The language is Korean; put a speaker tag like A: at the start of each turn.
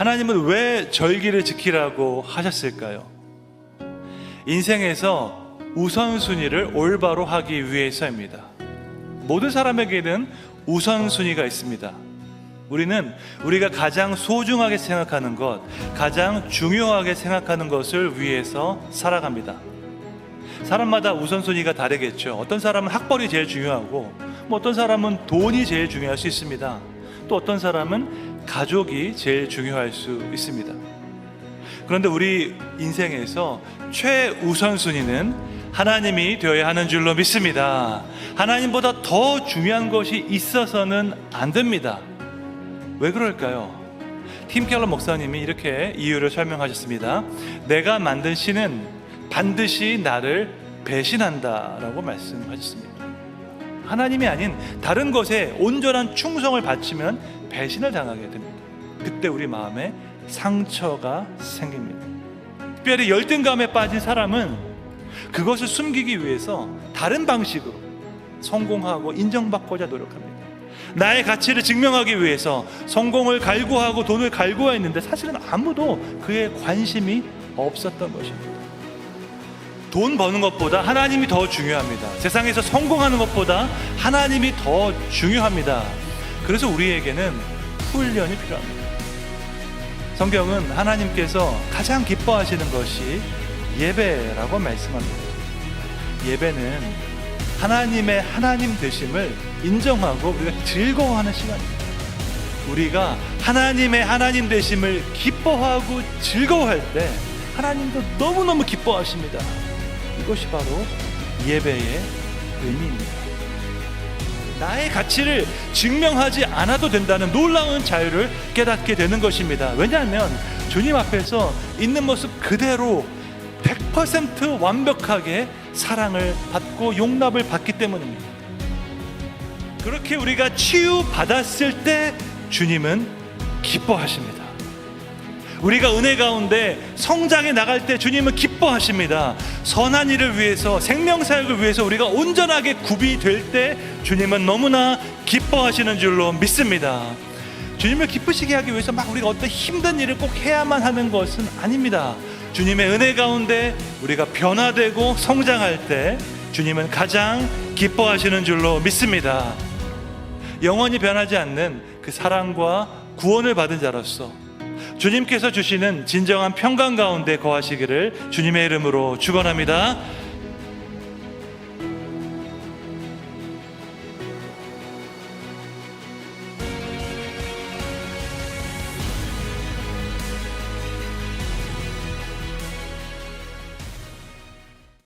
A: 하나님은 왜 절기를 지키라고 하셨을까요? 인생에서 우선순위를 올바로 하기 위해서입니다. 모든 사람에게는 우선순위가 있습니다. 우리는 우리가 가장 소중하게 생각하는 것, 가장 중요하게 생각하는 것을 위해서 살아갑니다. 사람마다 우선순위가 다르겠죠. 어떤 사람은 학벌이 제일 중요하고, 뭐 어떤 사람은 돈이 제일 중요할 수 있습니다. 또 어떤 사람은 가족이 제일 중요할 수 있습니다. 그런데 우리 인생에서 최우선순위는 하나님이 되어야 하는 줄로 믿습니다. 하나님보다 더 중요한 것이 있어서는 안 됩니다. 왜 그럴까요? 팀 켈러 목사님이 이렇게 이유를 설명하셨습니다. 내가 만든 신은 반드시 나를 배신한다라고 말씀하셨습니다. 하나님이 아닌 다른 것에 온전한 충성을 바치면 배신을 당하게 됩니다. 그때 우리 마음에 상처가 생깁니다. 특별히 열등감에 빠진 사람은 그것을 숨기기 위해서 다른 방식으로 성공하고 인정받고자 노력합니다. 나의 가치를 증명하기 위해서 성공을 갈구하고 돈을 갈구했는데 사실은 아무도 그에 관심이 없었던 것입니다. 돈 버는 것보다 하나님이 더 중요합니다. 세상에서 성공하는 것보다 하나님이 더 중요합니다. 그래서 우리에게는 훈련이 필요합니다. 성경은 하나님께서 가장 기뻐하시는 것이 예배라고 말씀합니다. 예배는 하나님의 하나님 되심을 인정하고 우리가 즐거워하는 시간입니다. 우리가 하나님의 하나님 되심을 기뻐하고 즐거워할 때 하나님도 너무너무 기뻐하십니다. 이것이 바로 예배의 의미입니다. 나의 가치를 증명하지 않아도 된다는 놀라운 자유를 깨닫게 되는 것입니다. 왜냐하면 주님 앞에서 있는 모습 그대로 100% 완벽하게 사랑을 받고 용납을 받기 때문입니다. 그렇게 우리가 치유받았을 때 주님은 기뻐하십니다. 우리가 은혜 가운데 성장해 나갈 때 주님은 기뻐하십니다. 선한 일을 위해서 생명 사역을 위해서 우리가 온전하게 구비될 때 주님은 너무나 기뻐하시는 줄로 믿습니다. 주님을 기쁘시게 하기 위해서 막 우리가 어떤 힘든 일을 꼭 해야만 하는 것은 아닙니다. 주님의 은혜 가운데 우리가 변화되고 성장할 때 주님은 가장 기뻐하시는 줄로 믿습니다. 영원히 변하지 않는 그 사랑과 구원을 받은 자로서 주님께서 주시는 진정한 평강 가운데 거하시기를 주님의 이름으로 축원합니다.